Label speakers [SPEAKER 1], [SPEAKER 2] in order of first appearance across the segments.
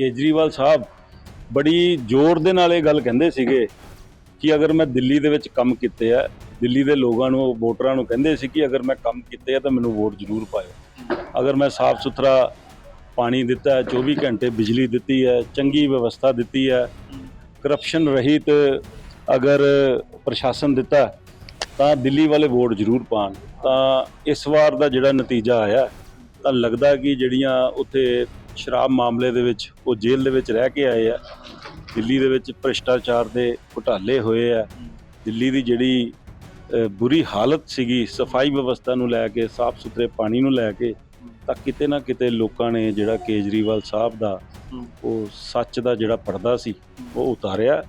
[SPEAKER 1] ਕੇਜਰੀਵਾਲ ਸਾਹਿਬ ਬੜੀ ਜ਼ੋਰ ਦੇ ਨਾਲ ਇਹ ਗੱਲ ਕਹਿੰਦੇ ਸੀਗੇ ਕਿ ਅਗਰ ਮੈਂ ਦਿੱਲੀ ਦੇ ਵਿੱਚ ਕੰਮ ਕੀਤੇ ਆ, ਦਿੱਲੀ ਦੇ ਲੋਕਾਂ ਨੂੰ, ਵੋਟਰਾਂ ਨੂੰ ਕਹਿੰਦੇ ਸੀ ਕਿ ਅਗਰ ਮੈਂ ਕੰਮ ਕੀਤੇ ਆ ਤਾਂ ਮੈਨੂੰ ਵੋਟ ਜ਼ਰੂਰ ਪਾਇਓ। ਅਗਰ ਮੈਂ ਸਾਫ਼ ਸੁਥਰਾ ਪਾਣੀ ਦਿੱਤਾ ਹੈ 24 ਘੰਟੇ ਬਿਜਲੀ ਦਿੱਤੀ ਹੈ, ਚੰਗੀ ਵਿਵਸਥਾ ਦਿੱਤੀ ਹੈ ਕਰਪਸ਼ਨ ਰਹਿਤ ਅਗਰ ਪ੍ਰਸ਼ਾਸਨ ਦਿੱਤਾ ਤਾਂ ਦਿੱਲੀ ਵਾਲੇ ਵੋਟ ਜ਼ਰੂਰ ਪਾਣ ਤਾਂ ਇਸ ਵਾਰ ਦਾ ਜਿਹੜਾ ਨਤੀਜਾ ਆਇਆ, ਤਾਂ ਲੱਗਦਾ ਕਿ ਜਿਹੜੀਆਂ ਉੱਥੇ ਸ਼ਰਾਬ ਮਾਮਲੇ ਦੇ ਵਿੱਚ ਉਹ ਜੇਲ੍ਹ ਦੇ ਵਿੱਚ ਰਹਿ ਕੇ ਆਏ ਆ। ਦਿੱਲੀ ਦੇ ਵਿੱਚ ਭ੍ਰਿਸ਼ਟਾਚਾਰ ਦੇ ਘੁਟਾਲੇ ਹੋਏ ਆ। ਦਿੱਲੀ ਦੀ ਜਿਹੜੀ ਬੁਰੀ ਹਾਲਤ ਸੀਗੀ, ਸਫ਼ਾਈ ਵਿਵਸਥਾ ਨੂੰ ਲੈ ਕੇ ਸਾਫ਼ ਸੁਥਰੇ ਪਾਣੀ ਨੂੰ ਲੈ ਕੇ, ਤਾਂ ਕਿਤੇ ਨਾ ਕਿਤੇ ਲੋਕਾਂ ਨੇ ਜਿਹੜਾ ਕੇਜਰੀਵਾਲ ਸਾਹਿਬ ਦਾ ਉਹ ਸੱਚ ਦਾ ਜਿਹੜਾ ਪਰਦਾ ਸੀ, ਉਹ ਉਤਾਰਿਆ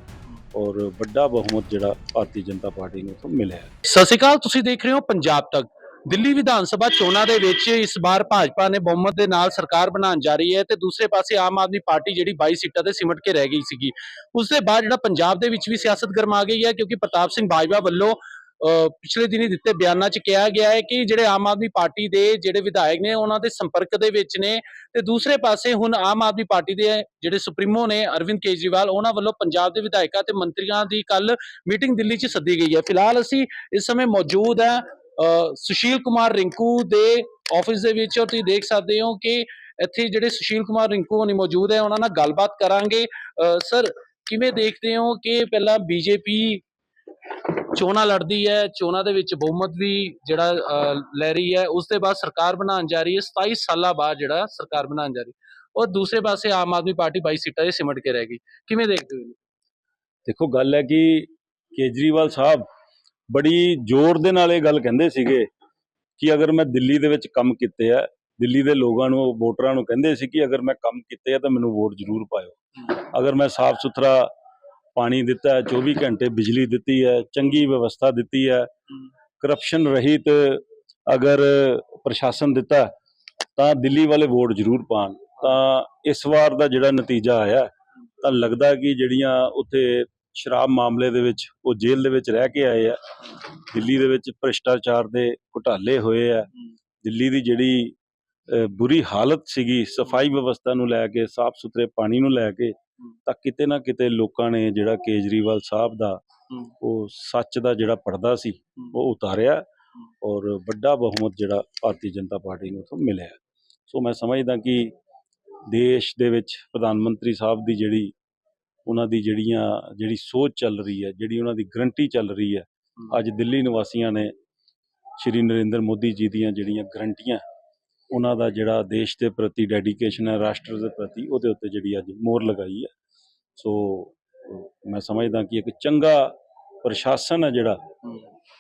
[SPEAKER 1] ਔਰ ਵੱਡਾ ਬਹੁਮਤ ਜਿਹੜਾ ਭਾਰਤੀ ਜਨਤਾ ਪਾਰਟੀ ਨੂੰ ਤੋਂ ਮਿਲਿਆ।
[SPEAKER 2] ਸਤਿ ਸ਼੍ਰੀ ਅਕਾਲ, ਤੁਸੀਂ ਦੇਖ ਰਹੇ ਹੋ ਪੰਜਾਬ ਤੱਕ। ਦਿੱਲੀ ਵਿਧਾਨ ਸਭਾ ਚੋਣਾਂ ਦੇ ਵਿੱਚ ਇਸ ਵਾਰ ਭਾਜਪਾ ਨੇ ਬਹੁਮਤ ਦੇ ਨਾਲ ਸਰਕਾਰ ਬਣਾਉਣ ਜਾ ਰਹੀ ਹੈ ਤੇ ਦੂਸਰੇ ਪਾਸੇ ਆਮ ਆਦਮੀ ਪਾਰਟੀ ਜਿਹੜੀ 22 ਸੀਟਾਂ ਤੇ ਸਿਮਟ ਕੇ ਰਹਿ ਗਈ ਸੀਗੀ। ਉਸ ਦੇ ਬਾਅਦ ਜਿਹੜਾ ਪੰਜਾਬ ਦੇ ਵਿੱਚ ਵੀ ਸਿਆਸਤ ਗਰਮਾ ਗਈ ਹੈ ਕਿਉਂਕਿ ਪ੍ਰਤਾਪ ਸਿੰਘ ਬਾਜਵਾ ਵੱਲੋਂ ਪਿਛਲੇ ਦਿਨੀ ਦਿੱਤੇ ਬਿਆਨਾਂ 'ਚ ਕਿਹਾ ਗਿਆ ਹੈ ਕਿ ਜਿਹੜੇ ਆਮ ਆਦਮੀ ਪਾਰਟੀ ਦੇ ਜਿਹੜੇ ਵਿਧਾਇਕ ਨੇ ਉਹਨਾਂ ਦੇ ਸੰਪਰਕ ਦੇ ਵਿੱਚ ਨੇ ਤੇ ਦੂਸਰੇ ਪਾਸੇ ਹੁਣ ਆਮ ਆਦਮੀ ਪਾਰਟੀ ਦੇ ਜਿਹੜੇ ਸੁਪਰੀਮੋ ਨੇ ਅਰਵਿੰਦ ਕੇਜਰੀਵਾਲ, ਉਹਨਾਂ ਵੱਲੋਂ ਪੰਜਾਬ ਦੇ ਵਿਧਾਇਕਾਂ ਤੇ ਮੰਤਰੀਆਂ ਦੀ ਕੱਲ ਮੀਟਿੰਗ ਦਿੱਲੀ 'ਚ ਸੱਦੀ ਗਈ ਹੈ। ਫਿਲਹਾਲ ਅਸੀਂ ਇਸ ਸਮੇਂ ਮੌਜੂਦ ਹੈ। ਸੁਸ਼ੀਲ ਕੁਮਾਰ ਰਿੰਕੂ ਦੇ ਆਫਿਸ ਦੇ ਵਿੱਚ ਤੁਸੀਂ ਦੇਖ ਸਕਦੇ ਹੋ ਕਿ ਇੱਥੇ ਜਿਹੜੇ ਸੁਸ਼ੀਲ ਕੁਮਾਰ ਰਿੰਕੂ ਹੋਣੀ ਮੌਜੂਦ ਹੈ, ਉਹਨਾਂ ਨਾਲ ਗੱਲਬਾਤ ਕਰਾਂਗੇ। ਸਰ, ਕਿਵੇਂ ਦੇਖਦੇ ਹੋ ਕਿ ਪਹਿਲਾਂ ਬੀਜੇਪੀ ਚੋਣਾਂ ਲੜਦੀ ਹੈ, ਚੋਣਾਂ ਦੇ ਵਿੱਚ ਬਹੁਮਤ ਵੀ ਜਿਹੜਾ ਲੈ ਰਹੀ ਹੈ, ਉਸ ਦੇ ਬਾਅਦ ਸਰਕਾਰ ਬਣਾਉਣ ਜਾ ਰਹੀ ਹੈ 27 ਸਾਲਾਂ ਬਾਅਦ ਜਿਹੜਾ ਸਰਕਾਰ ਬਣਾਉਣ ਜਾ ਰਹੀ ਔਰ ਦੂਸਰੇ ਪਾਸੇ ਆਮ ਆਦਮੀ ਪਾਰਟੀ 22 ਸੀਟਾਂ 'ਤੇ ਸਿਮਟ ਕੇ ਰਹਿ ਗਈ। ਕਿਵੇਂ ਦੇਖਦੇ ਹੋ?
[SPEAKER 1] ਦੇਖੋ, ਗੱਲ ਹੈ ਕਿ ਕੇਜਰੀਵਾਲ ਸਾਹਿਬ ਬੜੀ ਜ਼ੋਰ ਦੇ ਨਾਲ ਇਹ ਗੱਲ ਕਹਿੰਦੇ ਸੀਗੇ ਕਿ ਅਗਰ ਮੈਂ ਦਿੱਲੀ ਦੇ ਵਿੱਚ ਕੰਮ ਕੀਤੇ ਆ, ਦਿੱਲੀ ਦੇ ਲੋਕਾਂ ਨੂੰ, ਵੋਟਰਾਂ ਨੂੰ ਕਹਿੰਦੇ ਸੀ ਕਿ ਅਗਰ ਮੈਂ ਕੰਮ ਕੀਤੇ ਆ ਤਾਂ ਮੈਨੂੰ ਵੋਟ ਜ਼ਰੂਰ ਪਾਇਓ। ਅਗਰ ਮੈਂ ਸਾਫ਼ ਸੁਥਰਾ ਪਾਣੀ ਦਿੱਤਾ ਹੈ 24 ਘੰਟੇ ਬਿਜਲੀ ਦਿੱਤੀ ਹੈ, ਚੰਗੀ ਵਿਵਸਥਾ ਦਿੱਤੀ ਹੈ ਕਰਪਸ਼ਨ ਰਹਿਤ ਅਗਰ ਪ੍ਰਸ਼ਾਸਨ ਦਿੱਤਾ ਤਾਂ ਦਿੱਲੀ ਵਾਲੇ ਵੋਟ ਜ਼ਰੂਰ ਪਾਣ ਤਾਂ ਇਸ ਵਾਰ ਦਾ ਜਿਹੜਾ ਨਤੀਜਾ ਆਇਆ, ਤਾਂ ਲੱਗਦਾ ਕਿ ਜਿਹੜੀਆਂ ਉੱਥੇ ਸ਼ਰਾਬ ਮਾਮਲੇ ਦੇ ਵਿੱਚ ਉਹ ਜੇਲ੍ਹ ਦੇ ਵਿੱਚ ਰਹਿ ਕੇ ਆਏ ਆ। ਦਿੱਲੀ ਦੇ ਵਿੱਚ ਭ੍ਰਿਸ਼ਟਾਚਾਰ ਦੇ ਘੁਟਾਲੇ ਹੋਏ ਆ। ਦਿੱਲੀ ਦੀ ਜਿਹੜੀ ਬੁਰੀ ਹਾਲਤ ਸੀਗੀ, ਸਫ਼ਾਈ ਵਿਵਸਥਾ ਨੂੰ ਲੈ ਕੇ, ਸਾਫ਼ ਸੁਥਰੇ ਪਾਣੀ ਨੂੰ ਲੈ ਕੇ, ਤਾਂ ਕਿਤੇ ਨਾ ਕਿਤੇ ਲੋਕਾਂ ਨੇ ਜਿਹੜਾ ਕੇਜਰੀਵਾਲ ਸਾਹਿਬ ਦਾ, ਉਹ ਸੱਚ ਦਾ ਜਿਹੜਾ ਪਰਦਾ ਸੀ, ਉਹ ਉਤਾਰਿਆ ਔਰ ਵੱਡਾ ਬਹੁਮਤ ਜਿਹੜਾ ਭਾਰਤੀ ਜਨਤਾ ਪਾਰਟੀ ਨੂੰ ਤੋਂ ਮਿਲਿਆ। ਸੋ ਮੈਂ ਸਮਝਦਾ ਕਿ ਦੇਸ਼ ਦੇ ਵਿੱਚ ਪ੍ਰਧਾਨ ਮੰਤਰੀ ਸਾਹਿਬ ਦੀ ਜਿਹੜੀ ਉਹਨਾਂ ਦੀ ਜਿਹੜੀਆਂ ਜਿਹੜੀ ਸੋਚ ਚੱਲ ਰਹੀ ਹੈ ਜਿਹੜੀ ਉਹਨਾਂ ਦੀ ਗਰੰਟੀ ਚੱਲ ਰਹੀ ਹੈ ਅੱਜ ਦਿੱਲੀ ਨਿਵਾਸੀਆਂ ਨੇ ਸ਼੍ਰੀ ਨਰਿੰਦਰ ਮੋਦੀ ਜੀ ਦੀਆਂ ਜਿਹੜੀਆਂ ਗਰੰਟੀਆਂ ਉਹਨਾਂ ਦਾ ਜਿਹੜਾ ਦੇਸ਼ ਦੇ ਪ੍ਰਤੀ ਡੈਡੀਕੇਸ਼ਨ ਹੈ ਰਾਸ਼ਟਰ ਦੇ ਪ੍ਰਤੀ ਉਹਦੇ ਉੱਤੇ ਜਿਹੜੀ ਅੱਜ ਮੋਹਰ ਲਗਾਈ ਹੈ। ਸੋ ਮੈਂ ਸਮਝਦਾ ਕਿ ਇੱਕ ਚੰਗਾ ਪ੍ਰਸ਼ਾਸਨ ਹੈ ਜਿਹੜਾ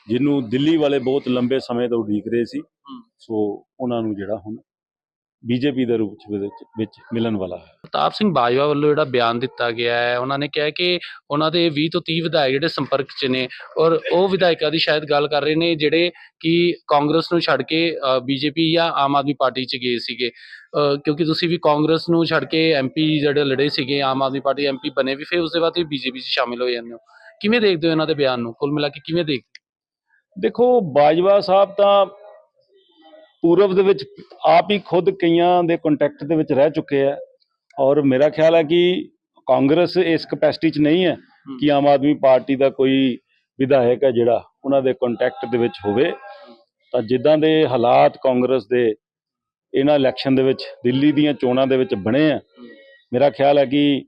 [SPEAKER 1] ਜਿਹਨੂੰ ਦਿੱਲੀ ਵਾਲੇ ਬਹੁਤ ਲੰਬੇ ਸਮੇਂ ਤੋਂ ਉਡੀਕ ਰਹੇ ਸੀ। ਸੋ ਉਹਨਾਂ ਨੂੰ ਜਿਹੜਾ ਹੁਣ ਬੀਜੇਪੀ ਦੇ ਰੂਪ ਵਿੱਚ ਵਿੱਚ ਮਿਲਣ ਵਾਲਾ ਹੈ।
[SPEAKER 2] ਪ੍ਰਤਾਪ ਸਿੰਘ ਬਾਜਵਾ ਵੱਲੋਂ ਜਿਹੜਾ ਬਿਆਨ ਦਿੱਤਾ ਗਿਆ ਹੈ ਉਹਨਾਂ ਨੇ ਕਿਹਾ ਕਿ ਉਹਨਾਂ ਦੇ 20 ਤੋਂ 30 ਵਿਧਾਇਕ ਜਿਹੜੇ ਸੰਪਰਕ 'ਚ ਨੇ ਔਰ ਉਹ ਵਿਧਾਇਕਾਂ ਦੀ ਸ਼ਾਇਦ ਗੱਲ ਕਰ ਰਹੇ ਨੇ ਜਿਹੜੇ ਕਿ ਕਾਂਗਰਸ ਨੂੰ ਛੱਡ ਕੇ ਬੀਜੇਪੀ ਜਾਂ ਆਮ ਆਦਮੀ ਪਾਰਟੀ 'ਚ ਗਏ ਸੀਗੇ। ਕਿਉਂਕਿ ਤੁਸੀਂ ਵੀ ਕਾਂਗਰਸ ਨੂੰ ਛੱਡ ਕੇ ਐਮਪੀ ਜਿਹੜੇ ਲੜੇ ਸੀਗੇ ਆਮ ਆਦਮੀ ਪਾਰਟੀ ਐਮਪੀ ਬਣੇ ਵੀ ਫਿਰ ਉਸ ਦੇ ਬਾਅਦ ਤੁਸੀਂ ਬੀਜੇਪੀ 'ਚ ਸ਼ਾਮਿਲ ਹੋ ਜਾਂਦੇ ਹੋ। ਕਿਵੇਂ ਦੇਖਦੇ ਹੋ ਇਹਨਾਂ ਦੇ ਬਿਆਨ ਨੂੰ? ਕੁੱਲ ਮਿਲਾ ਕੇ ਕਿਵੇਂ ਦੇਖ
[SPEAKER 1] ਦੇਖੋ ਬਾਜਵਾ ਸਾਹਿਬ ਤਾਂ ਪੂਰਬ ਦੇ ਵਿੱਚ ਆਪ ਹੀ ਖੁਦ ਕਈਆਂ ਦੇ ਕੰਟੈਕਟ ਦੇ ਵਿੱਚ ਰਹਿ ਚੁੱਕੇ ਆ। ਔਰ ਮੇਰਾ ਖਿਆਲ ਹੈ ਕਿ ਕਾਂਗਰਸ ਇਸ ਕਪੈਸਿਟੀ 'ਚ ਨਹੀਂ ਹੈ ਕਿ ਆਮ ਆਦਮੀ ਪਾਰਟੀ ਦਾ ਕੋਈ ਵਿਧਾਇਕ ਹੈ ਜਿਹੜਾ ਉਹਨਾਂ ਦੇ ਕੰਟੈਕਟ ਦੇ ਵਿੱਚ ਹੋਵੇ। ਤਾਂ ਜਿੱਦਾਂ ਦੇ ਹਾਲਾਤ ਕਾਂਗਰਸ ਦੇ ਇਹਨਾਂ ਇਲੈਕਸ਼ਨ ਦੇ ਵਿੱਚ ਦਿੱਲੀ ਦੀਆਂ ਚੋਣਾਂ ਦੇ ਵਿੱਚ ਬਣੇ ਆ ਮੇਰਾ ਖਿਆਲ ਹੈ ਕਿ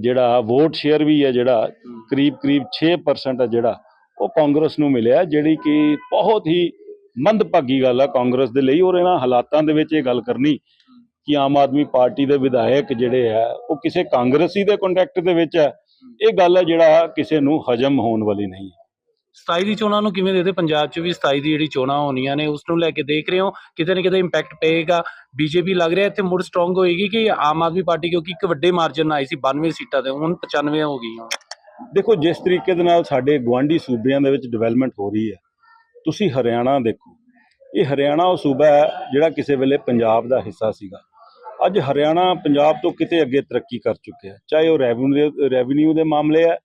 [SPEAKER 1] ਜਿਹੜਾ ਵੋਟ ਸ਼ੇਅਰ ਵੀ ਹੈ ਜਿਹੜਾ ਕਰੀਬ ਕਰੀਬ 6% ਹੈ ਜਿਹੜਾ ਉਹ ਕਾਂਗਰਸ ਨੂੰ ਮਿਲਿਆ ਜਿਹੜੀ ਕਿ ਬਹੁਤ ਹੀ ਮੰਦਭਾਗੀ ਗੱਲ ਆ ਕਾਂਗਰਸ ਦੇ ਲਈ ਔਰ ਇਹਨਾਂ ਹਾਲਾਤਾਂ ਦੇ ਵਿੱਚ ਇਹ ਗੱਲ ਕਰਨੀ ਕਿ ਆਮ ਆਦਮੀ ਪਾਰਟੀ ਦੇ ਵਿਧਾਇਕ ਜਿਹੜੇ ਆ ਉਹ ਕਿਸੇ ਕਾਂਗਰਸੀ ਦੇ ਕੰਟੈਕਟ ਦੇ ਵਿੱਚ ਹੈ ਇਹ ਗੱਲ ਹੈ ਜਿਹੜਾ ਕਿਸੇ ਨੂੰ ਹਜਮ ਹੋਣ ਵਾਲੀ ਨਹੀਂ ਹੈ
[SPEAKER 2] 27 ਦੀ ਚੋਣਾਂ ਨੂੰ ਕਿਵੇਂ ਦੇਖਦੇ? ਪੰਜਾਬ 'ਚ ਵੀ 27 ਦੀ ਜਿਹੜੀ ਚੋਣਾਂ ਹੋਣੀਆਂ ਨੇ ਉਸ ਨੂੰ ਲੈ ਕੇ ਦੇਖ ਰਹੇ ਹੋ। ਕਿਤੇ ਨਾ ਕਿਤੇ ਇੰਪੈਕਟ ਪਏਗਾ। ਬੀਜੇਪੀ ਲੱਗ ਰਿਹਾ ਇੱਥੇ ਮੁੜ ਸਟਰੋਂਗ ਹੋਏਗੀ ਕਿ ਆਮ ਆਦਮੀ ਪਾਰਟੀ ਕਿਉਂਕਿ ਇੱਕ ਵੱਡੇ ਮਾਰਜਨ ਨਾਲ ਆਈ ਸੀ 92 ਸੀਟਾਂ ਤੇ ਹੁਣ 95 ਹੋ ਗਈਆਂ।
[SPEAKER 1] ਦੇਖੋ ਜਿਸ ਤਰੀਕੇ ਦੇ ਨਾਲ ਸਾਡੇ ਗਵਾਂਢੀ ਸੂਬਿਆਂ ਦੇ ਵਿੱਚ ਡਿਵੈਲਪਮੈਂਟ ਹੋ ਰਹੀ ਹੈ ਤੁਸੀਂ ਹਰਿਆਣਾ ਦੇਖੋ। ਇਹ ਹਰਿਆਣਾ ਉਹ ਸੂਬਾ ਹੈ ਜਿਹੜਾ ਕਿਸੇ ਵੇਲੇ ਪੰਜਾਬ ਦਾ ਹਿੱਸਾ ਸੀਗਾ। ਅੱਜ ਹਰਿਆਣਾ ਪੰਜਾਬ ਤੋਂ ਕਿਤੇ ਅੱਗੇ ਤਰੱਕੀ ਕਰ ਚੁੱਕਿਆ ਚਾਹੇ ਉਹ ਰੈਵਨਿਊ ਰੈਵਨਿਊ ਦੇ ਮਾਮਲੇ ਹੈ,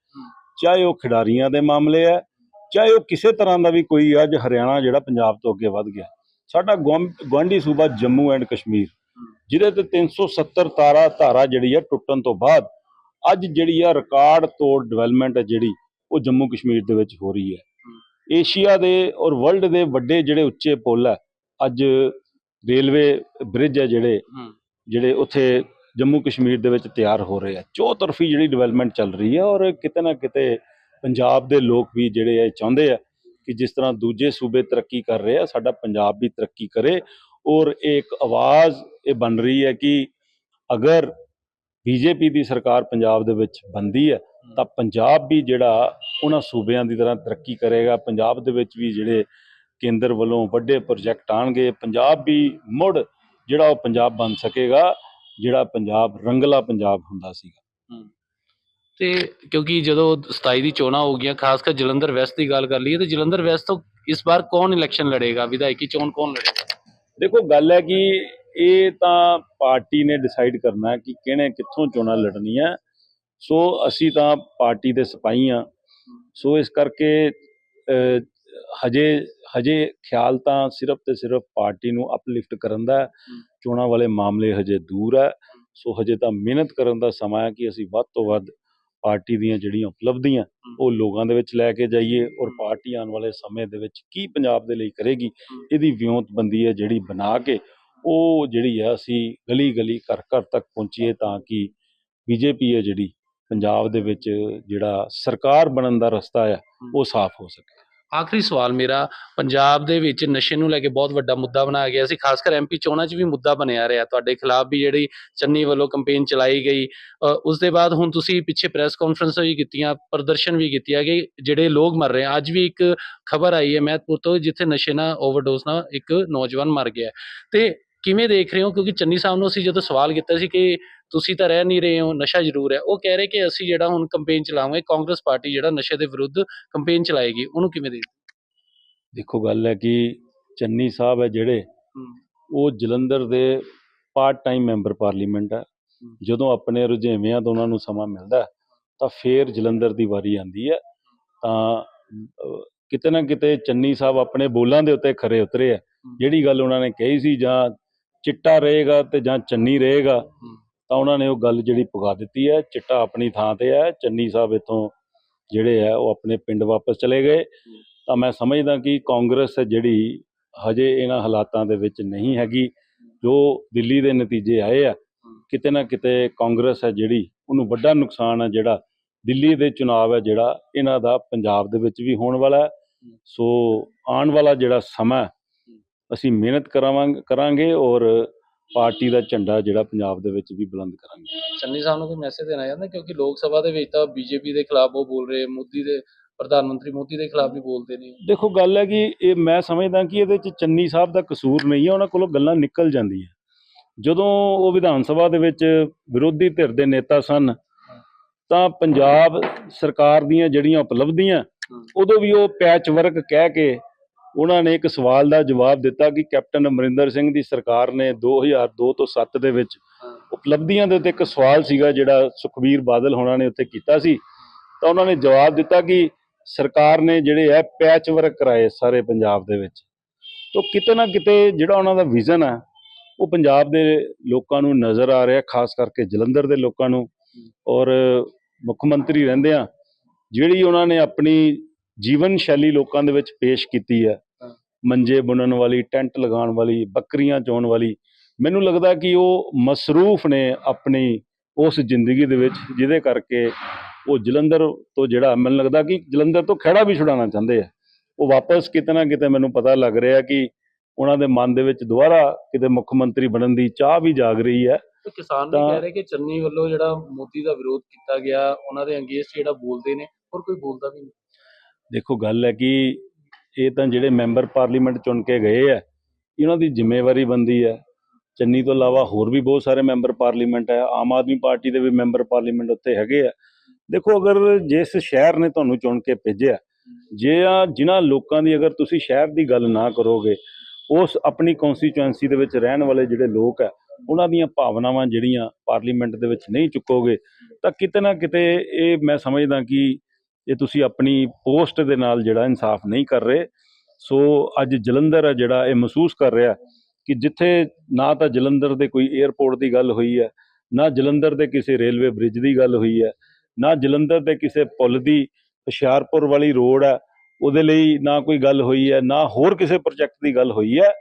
[SPEAKER 1] ਚਾਹੇ ਉਹ ਖਿਡਾਰੀਆਂ ਦੇ ਮਾਮਲੇ ਹੈ, ਚਾਹੇ ਉਹ ਕਿਸੇ ਤਰ੍ਹਾਂ ਦਾ ਵੀ ਕੋਈ ਅੱਜ ਹਰਿਆਣਾ ਜਿਹੜਾ ਪੰਜਾਬ ਤੋਂ ਅੱਗੇ ਵੱਧ ਗਿਆ। ਸਾਡਾ ਗੁਆਂਢ- ਗੁਆਂਢੀ ਸੂਬਾ ਜੰਮੂ ਐਂਡ ਕਸ਼ਮੀਰ, ਜਿਹਦੇ ਤੇ 370 ਤਾਰਾ ਧਾਰਾ ਜਿਹੜੀ ਆ ਟੁੱਟਣ ਤੋਂ ਬਾਅਦ ਅੱਜ ਜਿਹੜੀ ਆ ਰਿਕਾਰਡ ਤੋੜ ਡਿਵੈਲਪਮੈਂਟ ਹੈ ਜਿਹੜੀ, ਉਹ ਜੰਮੂ ਕਸ਼ਮੀਰ ਦੇ ਵਿੱਚ ਹੋ ਰਹੀ ਹੈ। ਏਸ਼ੀਆ ਦੇ ਔਰ ਵਰਲਡ ਦੇ ਵੱਡੇ ਜਿਹੜੇ ਉੱਚੇ ਪੁਲ ਹੈ ਅੱਜ ਰੇਲਵੇ ਬ੍ਰਿਜ ਹੈ ਜਿਹੜੇ ਜਿਹੜੇ ਉੱਥੇ ਜੰਮੂ ਕਸ਼ਮੀਰ ਦੇ ਵਿੱਚ ਤਿਆਰ ਹੋ ਰਹੇ ਆ। ਚੌਤਰਫੀ ਜਿਹੜੀ ਡਿਵੈਲਪਮੈਂਟ ਚੱਲ ਰਹੀ ਹੈ ਔਰ ਕਿਤੇ ਨਾ ਕਿਤੇ ਪੰਜਾਬ ਦੇ ਲੋਕ ਵੀ ਜਿਹੜੇ ਆ ਇਹ ਚਾਹੁੰਦੇ ਆ ਕਿ ਜਿਸ ਤਰ੍ਹਾਂ ਦੂਜੇ ਸੂਬੇ ਤਰੱਕੀ ਕਰ ਰਹੇ ਆ ਸਾਡਾ ਪੰਜਾਬ ਵੀ ਤਰੱਕੀ ਕਰੇ ਔਰ ਇੱਕ ਆਵਾਜ਼ ਇਹ ਬਣ ਰਹੀ ਹੈ ਕਿ ਅਗਰ ਬੀਜੇਪੀ ਦੀ ਸਰਕਾਰ ਪੰਜਾਬ ਦੇ ਵਿੱਚ ਬੰਦੀ ਹੈ ਤਾਂ ਪੰਜਾਬ ਵੀ ਜਿਹੜਾ ਉਹਨਾਂ ਸੂਬਿਆਂ ਦੀ ਤਰ੍ਹਾਂ ਤਰੱਕੀ ਕਰੇਗਾ। ਪੰਜਾਬ ਦੇ ਵਿੱਚ ਵੀ ਜਿਹੜੇ ਕੇਂਦਰ ਵੱਲੋਂ ਵੱਡੇ ਪ੍ਰੋਜੈਕਟ ਆਣਗੇ। ਪੰਜਾਬ ਵੀ ਮੁੜ ਜਿਹੜਾ ਉਹ ਪੰਜਾਬ ਬਣ ਸਕੇਗਾ ਜਿਹੜਾ ਪੰਜਾਬ ਰੰਗਲਾ ਪੰਜਾਬ ਹੁੰਦਾ ਸੀਗਾ।
[SPEAKER 2] ਤੇ ਕਿਉਂਕਿ ਜਦੋਂ 27 ਦੀ ਚੋਣਾਂ ਹੋ ਗਈਆਂ ਖਾਸ ਕਰ ਜਲੰਧਰ ਵੈਸਟ ਦੀ ਗੱਲ ਕਰ ਲਈਏ ਤੇ ਜਲੰਧਰ ਵੈਸਟ ਤੋਂ ਇਸ ਵਾਰ ਕੌਣ ਇਲੈਕਸ਼ਨ ਲੜੇਗਾ? ਵਿਧਾਇਕੀ ਚੋਣ ਕੌਣ ਲੜੇਗਾ?
[SPEAKER 1] ਦੇਖੋ ਗੱਲ ਹੈ ਕਿ ਇਹ ਤਾਂ ਪਾਰਟੀ ਨੇ ਡਿਸਾਈਡ ਕਰਨਾ ਹੈ ਕਿ ਕਿਹਨੇ ਕਿੱਥੋਂ ਚੋਣਾਂ ਲੜਨੀਆਂ। ਸੋ ਅਸੀਂ ਤਾਂ ਪਾਰਟੀ ਦੇ ਸਿਪਾਹੀ ਆ ਸੋ ਇਸ ਕਰਕੇ ਹਜੇ ਹਜੇ ਖਿਆਲ ਤਾਂ ਸਿਰਫ ਤੇ ਸਿਰਫ ਪਾਰਟੀ ਨੂੰ ਅਪਲਿਫਟ ਕਰਨ ਦਾ। ਚੋਣਾਂ ਵਾਲੇ ਮਾਮਲੇ ਹਜੇ ਦੂਰ ਹੈ। ਸੋ ਹਜੇ ਤਾਂ ਮਿਹਨਤ ਕਰਨ ਦਾ ਸਮਾਂ ਹੈ ਕਿ ਅਸੀਂ ਵੱਧ ਤੋਂ ਵੱਧ ਪਾਰਟੀ ਦੀਆਂ ਜਿਹੜੀਆਂ ਉਪਲਬਧੀਆਂ ਉਹ ਲੋਕਾਂ ਦੇ ਵਿੱਚ ਲੈ ਕੇ ਜਾਈਏ ਔਰ ਪਾਰਟੀ ਆਉਣ ਵਾਲੇ ਸਮੇਂ ਦੇ ਵਿੱਚ ਕੀ ਪੰਜਾਬ ਦੇ ਲਈ ਕਰੇਗੀ ਇਹਦੀ ਵਿਉਂਤਬੰਦੀ ਹੈ ਜਿਹੜੀ ਬਣਾ ਕੇ ਉਹ ਜਿਹੜੀ ਹੈ ਅਸੀਂ ਗਲੀ ਗਲੀ ਘਰ ਘਰ ਤੱਕ ਪਹੁੰਚੀਏ ਤਾਂ ਕਿ ਬੀਜੇਪੀ ਹੈ ਜਿਹੜੀ ਪੰਜਾਬ ਦੇ ਵਿੱਚ ਜਿਹੜਾ ਸਰਕਾਰ ਬਣਨ ਦਾ ਰਸਤਾ ਹੈ। ਉਹ ਸਾਫ਼ ਹੋ ਸਕੇ।
[SPEAKER 2] ਆਖਰੀ ਸਵਾਲ ਮੇਰਾ ਪੰਜਾਬ ਦੇ ਵਿੱਚ ਨਸ਼ੇ ਨੂੰ ਲੈ ਕੇ ਬਹੁਤ ਵੱਡਾ ਮੁੱਦਾ ਬਣਾਇਆ ਗਿਆ। ਸੀ ਖਾਸ ਕਰ ਐਮਪੀ ਚੋਣਾਂ 'ਚ ਵੀ ਮੁੱਦਾ ਬਣਿਆ ਰਿਹਾ। ਤੁਹਾਡੇ ਖਿਲਾਫ ਵੀ ਜਿਹੜੀ ਚੰਨੀ ਵੱਲੋਂ ਕੈਂਪੇਨ ਚਲਾਈ ਗਈ ਉਸ ਦੇ ਬਾਅਦ ਹੁਣ ਤੁਸੀਂ ਪਿੱਛੇ ਪ੍ਰੈਸ ਕਾਨਫਰੰਸਾਂ ਵੀ ਕੀਤੀਆਂ ਪ੍ਰਦਰਸ਼ਨ ਵੀ ਕੀਤੀਆਂ ਕਿ ਜਿਹੜੇ ਲੋਕ ਮਰ ਰਹੇ ਆ ਅੱਜ ਵੀ ਇੱਕ ਖਬਰ ਆਈ ਹੈ ਮਹਿਤਪੁਰ ਤੋਂ ਜਿੱਥੇ ਨਸ਼ੇ ਨਾਲ ਓਵਰਡੋਜ਼ ਨਾਲ ਇੱਕ ਨੌਜਵਾਨ ਮਰ ਗਿਆ। ਤੇ ਕਿਵੇਂ ਦੇਖ ਰਹੇ ਹੋ? ਕਿਉਂਕਿ ਚੰਨੀ ਸਾਹਿਬ ਨੂੰ ਅਸੀਂ ਜਦੋਂ ਸਵਾਲ ਕੀਤਾ ਸੀ ਕਿ ਤੁਸੀਂ ਤਾਂ ਰਹਿ ਨਹੀਂ ਰਹੇ ਹੋ ਨਸ਼ਾ ਜ਼ਰੂਰ ਹੈ। ਉਹ ਕਹਿ ਰਹੇ ਕਿ ਅਸੀਂ ਜਿਹੜਾ ਹੁਣ ਕੈਂਪੇਨ ਚਲਾਵਾਂਗੇ ਕਾਂਗਰਸ ਪਾਰਟੀ ਜਿਹੜਾ ਨਸ਼ੇ ਦੇ ਵਿਰੁੱਧ ਕੈਂਪੇਨ ਚਲਾਏਗੀ ਉਹਨੂੰ ਕਿਵੇਂ ਦੇ
[SPEAKER 1] ਦੇਖੋ ਗੱਲ ਹੈ ਕਿ ਚੰਨੀ ਸਾਹਿਬ ਹੈ ਜਿਹੜੇ ਉਹ ਜਲੰਧਰ ਦੇ ਪਾਰਟ ਟਾਈਮ ਮੈਂਬਰ ਪਾਰਲੀਮੈਂਟ ਹੈ। ਜਦੋਂ ਆਪਣੇ ਰੁਝੇਵਿਆਂ ਤੋਂ ਉਹਨਾਂ ਨੂੰ ਸਮਾਂ ਮਿਲਦਾ ਤਾਂ ਫੇਰ ਜਲੰਧਰ ਦੀ ਵਾਰੀ ਆਂਦੀ ਹੈ। ਤਾਂ ਕਿਤੇ ਨਾ ਕਿਤੇ ਚੰਨੀ ਸਾਹਿਬ ਆਪਣੇ ਬੋਲਾਂ ਦੇ ਉੱਤੇ ਖਰੇ ਉਤਰੇ ਆ ਜਿਹੜੀ ਗੱਲ ਉਹਨਾਂ ਨੇ ਕਹੀ ਸੀ ਜਾਂ ਚਿੱਟਾ ਰਹੇਗਾ ਤੇ ਜਾਂ ਚੰਨੀ ਰਹੇਗਾ ਤਾਂ ਉਹਨਾਂ ਨੇ ਉਹ ਗੱਲ ਜਿਹੜੀ ਪੁਗਾ ਦਿੱਤੀ ਹੈ, ਚਿੱਟਾ ਆਪਣੀ ਥਾਂ ਤੇ ਹੈ, ਚੰਨੀ ਸਾਹਿਬ ਇੱਥੋਂ ਜਿਹੜੇ ਹੈ ਉਹ ਆਪਣੇ ਪਿੰਡ ਵਾਪਸ ਚਲੇ ਗਏ। ਤਾਂ ਮੈਂ ਸਮਝਦਾ ਕਿ ਕਾਂਗਰਸ ਜਿਹੜੀ ਹਜੇ ਇਹਨਾਂ ਹਾਲਾਤਾਂ ਦੇ ਵਿੱਚ ਨਹੀਂ ਹੈਗੀ, ਜੋ ਦਿੱਲੀ ਦੇ ਨਤੀਜੇ ਆਏ ਆ, ਕਿਤੇ ਨਾ ਕਿਤੇ ਕਾਂਗਰਸ ਹੈ ਜਿਹੜੀ ਉਹਨੂੰ ਵੱਡਾ ਨੁਕਸਾਨ ਹੈ ਜਿਹੜਾ ਦਿੱਲੀ ਦੇ ਚੁਣਾਵ ਹੈ ਜਿਹੜਾ ਇਹਨਾਂ ਦਾ ਪੰਜਾਬ ਦੇ ਵਿੱਚ ਵੀ ਹੋਣ ਵਾਲਾ ਸੋ ਆਉਣ ਵਾਲਾ ਜਿਹੜਾ ਸਮਾਂ ਅਸੀਂ ਮਿਹਨਤ ਕਰਾਵਾਂਗੇ ਕਰਾਂਗੇ ਔਰ ਪਾਰਟੀ ਦਾ ਝੰਡਾ ਜਿਹੜਾ ਪੰਜਾਬ ਦੇ ਵਿੱਚ ਵੀ ਬੁਲੰਦ ਕਰਾਂਗੇ।
[SPEAKER 2] ਚੰਨੀ ਸਾਹਿਬ ਨੂੰ ਕੋਈ ਮੈਸੇਜ ਦੇਣਾ ਚਾਹੁੰਦਾ? ਕਿਉਂਕਿ ਲੋਕ ਸਭਾ ਦੇ ਵਿੱਚ ਤਾਂ ਬੀਜੇਪੀ ਦੇ ਖਿਲਾਫ ਉਹ ਬੋਲ ਰਹੇ ਮੋਦੀ ਦੇ ਪ੍ਰਧਾਨ ਮੰਤਰੀ ਮੋਦੀ ਦੇ ਖਿਲਾਫ ਵੀ ਬੋਲਦੇ ਨੇ।
[SPEAKER 1] ਦੇਖੋ ਗੱਲ ਹੈ ਕਿ ਇਹ ਮੈਂ ਸਮਝਦਾ ਕਿ ਇਹਦੇ ਚ ਚੰਨੀ ਸਾਹਿਬ ਦਾ ਕਸੂਰ ਨਹੀਂ ਹੈ ਉਹਨਾਂ ਕੋਲੋਂ ਗੱਲਾਂ ਨਿਕਲ ਜਾਂਦੀਆਂ। ਜਦੋਂ ਉਹ ਵਿਧਾਨ ਸਭਾ ਦੇ ਵਿੱਚ ਵਿਰੋਧੀ ਧਿਰ ਦੇ ਨੇਤਾ ਸਨ ਤਾਂ ਪੰਜਾਬ ਸਰਕਾਰ ਦੀਆਂ ਜਿਹੜੀਆਂ ਉਪਲਬਧੀਆਂ ਉਦੋਂ ਵੀ ਉਹ ਪੈਚ ਵਰਕ ਕਹਿ ਕੇ ਉਹਨਾਂ ਨੇ ਇੱਕ ਸਵਾਲ ਦਾ ਜਵਾਬ ਦਿੱਤਾ ਕਿ ਕੈਪਟਨ ਅਮਰਿੰਦਰ ਸਿੰਘ ਦੀ ਸਰਕਾਰ ਨੇ 2002 ਤੋਂ 7 ਦੇ ਵਿੱਚ ਉਪਲਬਧੀਆਂ ਦੇ ਉੱਤੇ ਇੱਕ ਸਵਾਲ ਸੀਗਾ ਜਿਹੜਾ ਸੁਖਬੀਰ ਬਾਦਲ ਹੋਣਾ ਨੇ ਉੱਤੇ ਕੀਤਾ ਸੀ। ਤਾਂ ਉਹਨਾਂ ਨੇ ਜਵਾਬ ਦਿੱਤਾ ਕਿ ਸਰਕਾਰ ਨੇ ਜਿਹੜੇ ਹੈ ਪੈਚ ਵਰਕ ਕਰਾਏ ਸਾਰੇ ਪੰਜਾਬ ਦੇ ਵਿੱਚ। ਤੋਂ ਕਿਤੇ ਨਾ ਕਿਤੇ ਜਿਹੜਾ ਉਹਨਾਂ ਦਾ ਵਿਜ਼ਨ ਹੈ ਉਹ ਪੰਜਾਬ ਦੇ ਲੋਕਾਂ ਨੂੰ ਨਜ਼ਰ ਆ ਰਿਹਾ ਖਾਸ ਕਰਕੇ ਜਲੰਧਰ ਦੇ ਲੋਕਾਂ ਨੂੰ। ਔਰ ਮੁੱਖ ਮੰਤਰੀ ਰਹਿੰਦੇ ਆ ਜਿਹੜੀ ਉਹਨਾਂ ਨੇ ਆਪਣੀ ਜੀਵਨ ਸ਼ੈਲੀ ਲੋਕਾਂ ਦੇ ਵਿੱਚ ਪੇਸ਼ ਕੀਤੀ ਹੈ ਮੰਜੇ ਬੁਣਨ ਵਾਲੀ ਟੈਂਟ ਲਗਾਉਣ ਵਾਲੀ ਬੱਕਰੀਆਂ ਚੋਣ ਵਾਲੀ ਮੈਨੂੰ ਲੱਗਦਾ ਕਿ ਉਹ ਮਸਰੂਫ ਨੇ ਆਪਣੀ ਉਸ ਜ਼ਿੰਦਗੀ ਦੇ ਵਿੱਚ ਜਿਹਦੇ ਕਰਕੇ ਉਹ ਜਲੰਧਰ ਤੋਂ ਜਿਹੜਾ ਮੈਨੂੰ ਲੱਗਦਾ ਕਿ ਜਲੰਧਰ ਤੋਂ ਖਹਿੜਾ ਵੀ ਛੁਡਾਉਣਾ ਚਾਹੁੰਦੇ ਆ। ਉਹ ਵਾਪਸ ਕਿਤੇ ਨਾ ਕਿਤੇ ਮੈਨੂੰ ਪਤਾ ਲੱਗ ਰਿਹਾ ਕਿ ਉਹਨਾਂ ਦੇ ਮਨ ਦੇ ਵਿੱਚ ਦੁਬਾਰਾ ਕਿਤੇ ਮੁੱਖ ਮੰਤਰੀ ਬਣਨ ਦੀ ਚਾਹ ਵੀ ਜਾਗ ਰਹੀ ਹੈ।
[SPEAKER 2] ਕਿਸਾਨ ਵੀ ਕਹਿ ਰਹੇ ਕਿ ਚੰਨੀ ਵੱਲੋਂ ਜਿਹੜਾ ਮੋਦੀ ਦਾ ਵਿਰੋਧ ਕੀਤਾ ਗਿਆ ਉਹਨਾਂ ਦੇ ਅੰਗੇਸਟ ਜਿਹੜਾ ਬੋਲਦੇ ਨੇ ਹੋਰ ਕੋਈ ਬੋਲਦਾ ਵੀ ਨਹੀਂ।
[SPEAKER 1] ਦੇਖੋ ਗੱਲ ਹੈ ਕਿ ਇਹ ਤਾਂ ਜਿਹੜੇ ਮੈਂਬਰ ਪਾਰਲੀਮੈਂਟ ਚੁਣ ਕੇ ਗਏ ਆ ਇਹਨਾਂ ਦੀ ਜ਼ਿੰਮੇਵਾਰੀ ਬੰਦੀ ਹੈ ਚੰਨੀ ਤੋਂ ਇਲਾਵਾ ਹੋਰ ਵੀ ਬਹੁਤ ਸਾਰੇ ਮੈਂਬਰ ਪਾਰਲੀਮੈਂਟ ਹੈ ਆਮ ਆਦਮੀ ਪਾਰਟੀ ਦੇ ਵੀ ਮੈਂਬਰ ਪਾਰਲੀਮੈਂਟ ਉੱਤੇ ਹੈਗੇ ਆ। ਦੇਖੋ, ਅਗਰ ਜਿਸ ਸ਼ਹਿਰ ਨੇ ਤੁਹਾਨੂੰ ਚੁਣ ਕੇ ਭੇਜਿਆ, ਜੇ ਆ ਜਿਨ੍ਹਾਂ ਲੋਕਾਂ ਦੀ ਅਗਰ ਤੁਸੀਂ ਸ਼ਹਿਰ ਦੀ ਗੱਲ ਨਾ ਕਰੋਗੇ, ਉਸ ਆਪਣੀ ਕਨਸਟੀਚੁਐਂਸੀ ਦੇ ਵਿੱਚ ਰਹਿਣ ਵਾਲੇ ਜਿਹੜੇ ਲੋਕ ਆ, ਉਹਨਾਂ ਦੀਆਂ ਭਾਵਨਾਵਾਂ ਜਿਹੜੀਆਂ ਪਾਰਲੀਮੈਂਟ ਦੇ ਵਿੱਚ ਨਹੀਂ ਚੁੱਕੋਗੇ, ਤਾਂ ਕਿਤੇ ਨਾ ਕਿਤੇ ਇਹ ਮੈਂ ਸਮਝਦਾ ਕਿ ਇਹ ਤੁਸੀਂ ਆਪਣੀ ਪੋਸਟ ਦੇ ਨਾਲ ਜਿਹੜਾ ਇਨਸਾਫ ਨਹੀਂ ਕਰ ਰਹੇ, ਸੋ ਅੱਜ ਜਲੰਧਰ ਹੈ ਜਿਹੜਾ ਇਹ ਮਹਿਸੂਸ ਕਰ ਰਿਹਾ ਕਿ ਜਿੱਥੇ ਨਾ ਤਾਂ ਜਲੰਧਰ ਦੇ ਕੋਈ 에ਅਰਪੋਰਟ ਦੀ ਗੱਲ ਹੋਈ ਹੈ, ਨਾ ਜਲੰਧਰ ਦੇ ਕਿਸੇ ਰੇਲਵੇ ਬ੍ਰਿਜ ਦੀ ਗੱਲ ਹੋਈ ਹੈ, ਨਾ ਜਲੰਧਰ ਦੇ ਕਿਸੇ ਪੁਲ ਦੀ ਹੁਸ਼ਿਆਰਪੁਰ ਵਾਲੀ ਰੋਡ ਹੈ, ਉਹਦੇ ਲਈ ਨਾ ਕੋਈ ਗੱਲ ਹੋਈ ਹੈ, ਨਾ ਹੋਰ ਕਿਸੇ ਪ੍ਰੋਜੈਕਟ ਦੀ ਗੱਲ ਹੋਈ ਹੈ,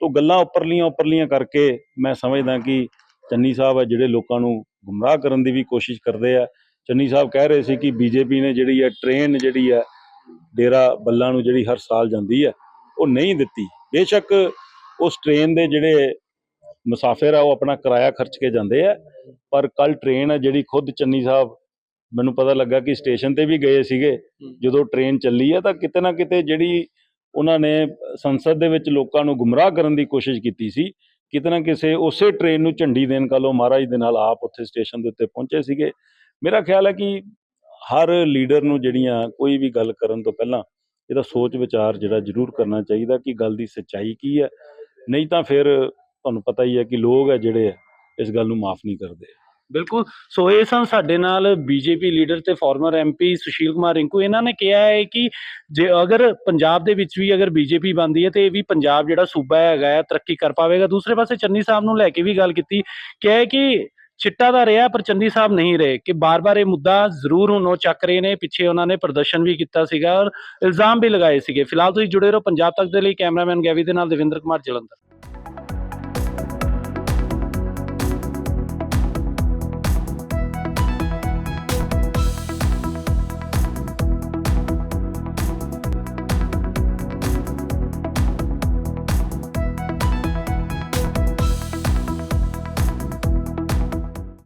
[SPEAKER 1] ਤੋਂ ਗੱਲਾਂ ਉੱਪਰਲੀਆਂ ਉੱਪਰਲੀਆਂ ਕਰਕੇ ਮੈਂ ਸਮਝਦਾ ਕਿ ਚੰਨੀ ਸਾਹਿਬ ਹੈ ਜਿਹੜੇ ਲੋਕਾਂ ਨੂੰ ਗੁੰਮਰਾਹ ਕਰਨ ਦੀ ਵੀ ਕੋਸ਼ਿਸ਼ ਕਰਦੇ ਆ ਚੰਨੀ ਸਾਹਿਬ ਕਹਿ ਰਹੇ ਸੀ ਕਿ ਬੀਜੇਪੀ ਨੇ ਜਿਹੜੀ ਹੈ ਟ੍ਰੇਨ ਜਿਹੜੀ ਹੈ, ਡੇਰਾ ਬੱਲਾ ਨੂੰ ਜਿਹੜੀ ਹਰ ਸਾਲ ਜਾਂਦੀ ਹੈ, ਉਹ ਨਹੀਂ ਦਿੱਤੀ। ਬੇਸ਼ੱਕ ਉਸ ਟ੍ਰੇਨ ਦੇ ਜਿਹੜੇ ਮੁਸਾਫਿਰ ਆ, ਉਹ ਆਪਣਾ ਕਿਰਾਇਆ ਖਰਚ ਕੇ ਜਾਂਦੇ ਆ, ਪਰ ਕੱਲ ਟ੍ਰੇਨ ਹੈ ਜਿਹੜੀ ਖੁਦ ਚੰਨੀ ਸਾਹਿਬ, ਮੈਨੂੰ ਪਤਾ ਲੱਗਾ ਕਿ ਸਟੇਸ਼ਨ ਤੇ ਵੀ ਗਏ ਸੀਗੇ, ਜਦੋਂ ਟ੍ਰੇਨ ਚੱਲੀ ਹੈ ਤਾਂ ਕਿਤੇ ਨਾ ਕਿਤੇ ਜਿਹੜੀ ਉਹਨਾਂ ਨੇ ਸੰਸਦ ਦੇ ਵਿੱਚ ਲੋਕਾਂ ਨੂੰ ਗੁੰਮਰਾਹ ਕਰਨ ਦੀ ਕੋਸ਼ਿਸ਼ ਕੀਤੀ ਸੀ, ਕਿਤੇ ਨਾ ਕਿਸੇ ਉਸੇ ਟ੍ਰੇਨ ਨੂੰ ਝੰਡੀ ਦੇਣ ਕਾਲੋ ਮਹਾਰਾਜ ਦੇ ਨਾਲ ਆਪ ਉੱਥੇ ਸਟੇਸ਼ਨ ਦੇ ਉੱਤੇ ਪਹੁੰਚੇ ਸੀਗੇ। ਮੇਰਾ ਖਿਆਲ ਹੈ ਕਿ ਹਰ ਲੀਡਰ ਨੂੰ ਜਿਹੜੀਆਂ ਕੋਈ ਵੀ ਗੱਲ ਕਰਨ ਤੋਂ ਪਹਿਲਾਂ ਇਹਦਾ ਸੋਚ ਵਿਚਾਰ ਜਿਹੜਾ ਜ਼ਰੂਰ ਕਰਨਾ ਚਾਹੀਦਾ ਕਿ ਗੱਲ ਦੀ ਸੱਚਾਈ ਕੀ ਹੈ। ਨਹੀਂ ਤਾਂ ਫਿਰ ਤੁਹਾਨੂੰ ਪਤਾ ਹੀ ਹੈ ਕਿ ਲੋਕ ਹੈ ਜਿਹੜੇ ਇਸ ਗੱਲ ਨੂੰ ਮਾਫ ਨਹੀਂ ਕਰਦੇ।
[SPEAKER 2] ਬਿਲਕੁਲ। ਸੋ ਇਹ ਸਨ ਸਾਡੇ ਨਾਲ ਬੀਜੇਪੀ ਲੀਡਰ ਤੇ ਫਾਰਮਰ ਐਮਪੀ ਸੁਸ਼ੀਲ ਕੁਮਾਰ ਰਿੰਕੂ। ਇਹਨਾਂ ਨੇ ਕਿਹਾ ਹੈ ਕਿ ਜੇ ਅਗਰ ਪੰਜਾਬ ਦੇ ਵਿੱਚ ਵੀ ਅਗਰ ਬੀਜੇਪੀ ਬਣਦੀ ਹੈ ਤੇ ਇਹ ਵੀ ਪੰਜਾਬ ਜਿਹੜਾ ਸੂਬਾ ਹੈਗਾ ਹੈ ਤਰੱਕੀ ਕਰ ਪਾਵੇਗਾ। ਦੂਸਰੇ ਪਾਸੇ ਚੰਨੀ ਸਾਹਿਬ ਨੂੰ ਲੈ ਕੇ ਵੀ ਗੱਲ ਕੀਤੀ। ਕਿਹਾ ਕਿ ਚਿੱਟਾ ਦਾ ਰਿਹਾ, ਪਰ ਚੰਨੀ ਸਾਹਿਬ ਨਹੀਂ ਰਹੇ ਕਿ ਬਾਰ-ਬਾਰ ਇਹ ਮੁੱਦਾ ਜ਼ਰੂਰ ਹੁਣ ਉਹ ਚੱਕ ਰਹੇ ਨੇ, ਪਿੱਛੇ ਉਹਨਾਂ ਨੇ ਪ੍ਰਦਰਸ਼ਨ ਵੀ ਕੀਤਾ ਸੀਗਾ ਔਰ ਇਲਜ਼ਾਮ ਵੀ ਲਗਾਏ ਸੀਗੇ। ਫਿਲਹਾਲ ਤੁਸੀਂ ਜੁੜੇ ਰਹੋ ਪੰਜਾਬ ਤੱਕ ਦੇ ਲਈ, ਕੈਮਰਾਮੈਨ ਗੈਵੀ ਦੇ ਨਾਲ ਦਵਿੰਦਰ ਕੁਮਾਰ ਜਲੰਧਰ।